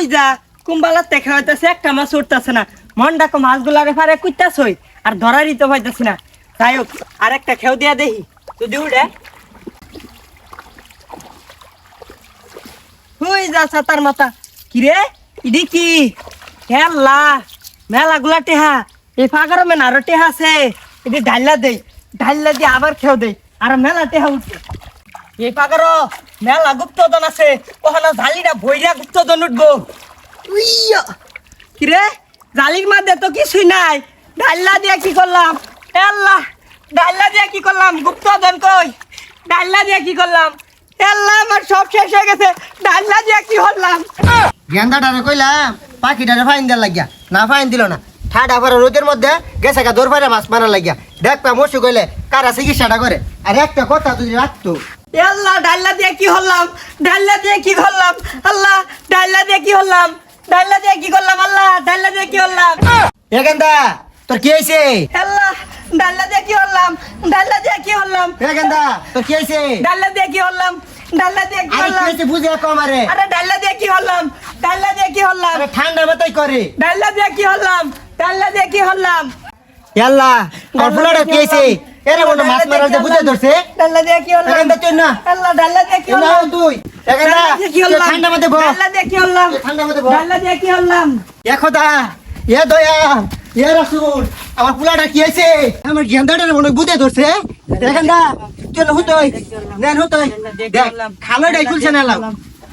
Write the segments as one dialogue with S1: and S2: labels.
S1: হুই যা? কুম্বালার দেখা হইতেছে একটা মাছ উঠতেছে না। মনটা কো মাছগুলারে ফারে কুইতাছই, আর ধরারই তো পাইতেছি না। যাই হোক আর একটা খেউ দিয়া দেখি। যদি উঠে হুই যা সাতার মাথা? কিরে? ইডি কি? খেলা মেলা গুলা টেহা, এই ফাঁকার মেন আরও টেহা আছে। এটি ঢাল্লা দেই ঢাল্লা দিয়ে আবার খেও দেই, আর মেলা টেহা উঠছে। এই ফাঁকার মেলা গুপ্তধন আছে ওখানে জালিটা ভৈরা গুপ্তধন উঠবো। উইয়া। কিরে জালির মধ্যে তো কিছুই নাই। ডাল্লা দিয়ে কি করলাম? আল্লাহ ডাল্লা দিয়ে কি করলাম? গুপ্তধন কই? ডাল্লা দিয়ে কি করলাম? আল্লাহ আমার সব শেষ হয়ে গেছে। ডাল্লা দিয়ে কি করলাম?
S2: গেন্দাটারে কইলাম পাখিটারে ফাইন দেওয়ার লাগিয়া। না ফাইন দিল না। ঠাডা পরে রোদের মধ্যে গেছে গা দৌড় মাছ মারার লাগিয়া। দেখবা মসু কইলে কারা চিকিৎসাটা করে? আর একটা কথা যদি রাখতো।
S1: আল্লাহ ডাল্লা দিয়ে কি হলাম ডাল্লা দিয়ে কি করলাম আল্লাহ ডাল্লা দিয়ে কি হলাম ডাল্লা দিয়ে কি করলাম আল্লাহ ডাল্লা দিয়ে কি হলাম
S2: এ গেন্দা তোর কি হয়েছে
S1: আল্লাহ ডাল্লা দিয়ে কি হলাম ডাল্লা দিয়ে কি হলাম
S2: এ গেন্দা তোর কি হয়েছে
S1: ডাল্লা দিয়ে কি হলাম ডাল্লা দিয়ে কি হলাম
S2: বুঝে কম আরে
S1: আরে ডাল্লা দিয়ে কি হলাম ডাল্লা দিয়ে কি হলাম
S2: আরে ঠান্ডা মতোই করে
S1: ডাল্লা দিয়ে কি হলাম ডাল্লা দিয়ে কি হলাম
S2: আর ফুলাটা কি হয়েছে এরে মনে মাছ মারার যে বুঝে ধরছে
S1: ডাল্লা দিয়ে কি
S2: গেন্দা না
S1: আল্লাহ ডাল্লা দিয়ে কি
S2: না তুই
S1: কি হলাম
S2: ঠান্ডা মধ্যে বল
S1: ডাল্লা দিয়ে কি
S2: ঠান্ডা মধ্যে বল
S1: ডাল্লা দিয়ে কি
S2: এ খোদা এ দয়া এ রাসূল আমার ফুলাটা কি আমার গেন্দাটারে মনে বুঝে ধরছে এ গেন্দা তুই না হুতই নেন হুতই দেখ খালোটাই খুলছে না লাও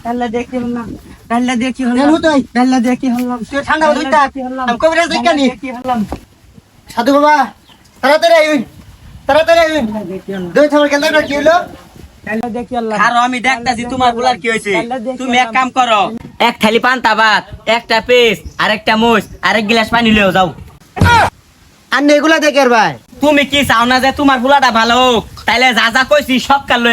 S1: ডাল্লা দিয়ে কি হলাম ডাল্লা দিয়ে কি
S2: নেন হুতই
S1: ডাল্লা দিয়ে কি হলাম
S2: তুই ঠান্ডা মধ্যে থাক আমি কবিরাজ দেখ
S1: কি হলাম
S2: সাধু বাবা তাড়াতাড়ি আইন তাড়াতাড়ি দুই তোমার গেন্দাটা কি হলো?
S1: ডাল্লা দিয়ে কি হলাম
S3: আর আমি দেখতাছি তোমারগুলার কি হয়েছে। তুমি এক কাম করো এক থালি পান্তা ভাত একটা পেস্ট আর একটা মোষ আর এক গিলাস পানি লিও যাও।
S2: আর এগুলা দেখে ভাই।
S3: তুমি কি চাও না যে তোমার ফুলাটা ভালো হোক? তাইলে যা যা কইছি সব কাল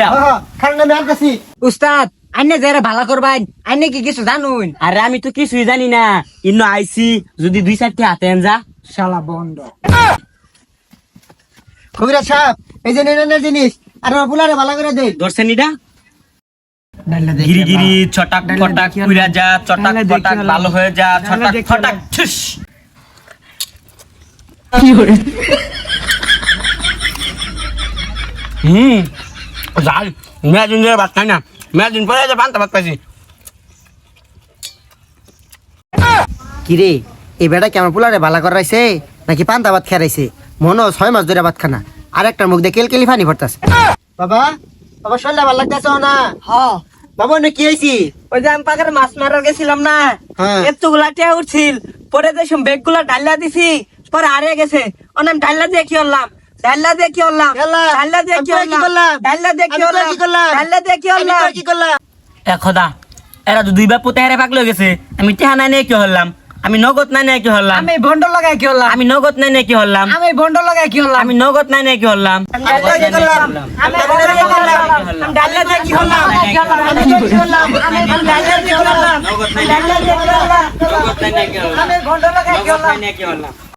S2: খান নামে আনতেছি।
S1: উস্তাদ আইনে যারা ভালো করবাই আইনে কি কিছু জানুন?
S3: আরে আমি তো কিছুই জানি না। ইন্ন আইছি যদি দুই চারটে হাতে আন যা
S1: শালা বন্ধ।
S2: কবিরাজ সাহেব এই যে জিনিস আর ভালো করে দে
S3: ধরছেন এটা গিরি গিরি ছটাক ফটাক
S1: হলাম।
S3: যা
S1: দেখি
S3: ফটাক ভালো হয়ে যা ছটাক ফটাক। ঠুস হুম ধরে ভাত খাই না। মেয়াদিন পরে যে পান্তা ভাত পাইছি
S2: কিরে এই বেটা কি আমার পোলারে ভালো করাইছে নাকি পান্তা ভাত খেরাইছে মনে হয় ছয় মাস ধরে ভাত খানা আর একটা মুখ দিয়ে কেলকেলি ফানি ভরতাছে। বাবা বাবা শরীরটা ভালো লাগতেছে না।
S1: হ্যাঁ
S2: বাবা কি হয়েছি
S1: ওই যে আমি পাখার মাছ মারার গেছিলাম না?
S2: হ্যাঁ।
S1: এতগুলা টিয়া উঠছিল। পরে দেখুন বেগগুলা ডাল্লা দিছি পরে আরে গেছে। অনাম ডাল্লা দিয়ে কি হলাম ডাল্লা দিয়ে কি হলাম
S2: ডাল্লা?
S1: দিয়ে
S2: আমি
S1: কি
S2: করলাম?
S1: ডাল্লা দিয়ে কি
S2: আমি করলাম?
S1: ডাল্লা দিয়ে কি
S2: আমি করলাম?
S3: এ খোদা এরা তো দুই বাপ পুতে হেরে পাকলে গেছে। আমি টেহা নাই নিয়ে কি হলাম আমি নগদ নাই নাকি কি হলাম
S1: আমি ভন্ড লাগাই কি হলাম
S3: আমি নগদ নাই নাকি কি হলাম
S1: আমি ভন্ড লাগাই কি হলাম
S3: আমি নগদ নাই নাকি কি হলাম
S1: আমি ডাল্লা দিয়ে কি হলাম আমি কি হলাম আমি ডাল্লা কি হলাম আমি কি হলাম আমি ডাল্লা দিয়ে কি হলাম আমি ডাল্লা দিয়ে কি হলাম আমি ভন্ড লাগাই
S3: কি হলাম